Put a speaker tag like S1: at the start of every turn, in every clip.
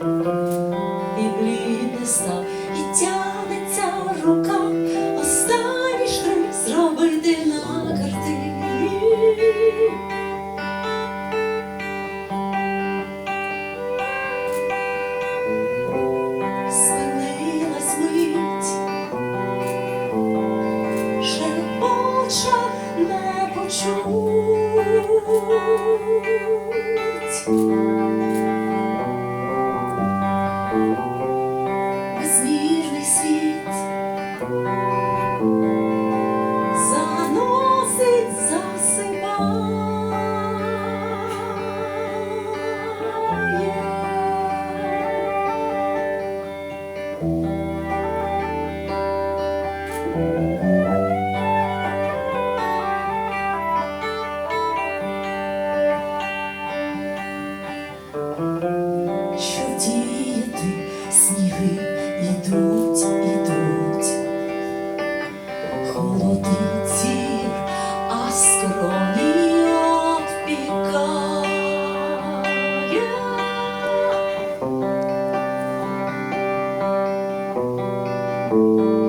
S1: І блідне став, і тянеться рука, холодиці, а скроні обпікає. На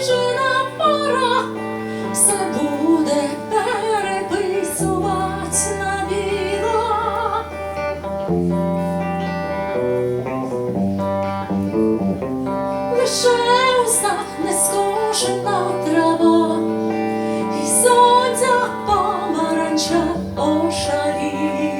S1: засніжена пора все буде переписувати на біло. Лише у снах трава, і сонця помаранча ошаліла.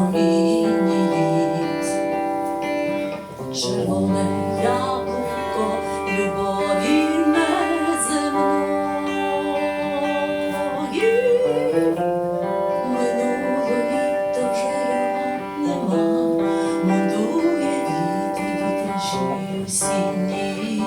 S1: Безгомінні літ, червоне яблуко любові неземної. Минуло літо вже нема, мудує вітер вітражі осінні.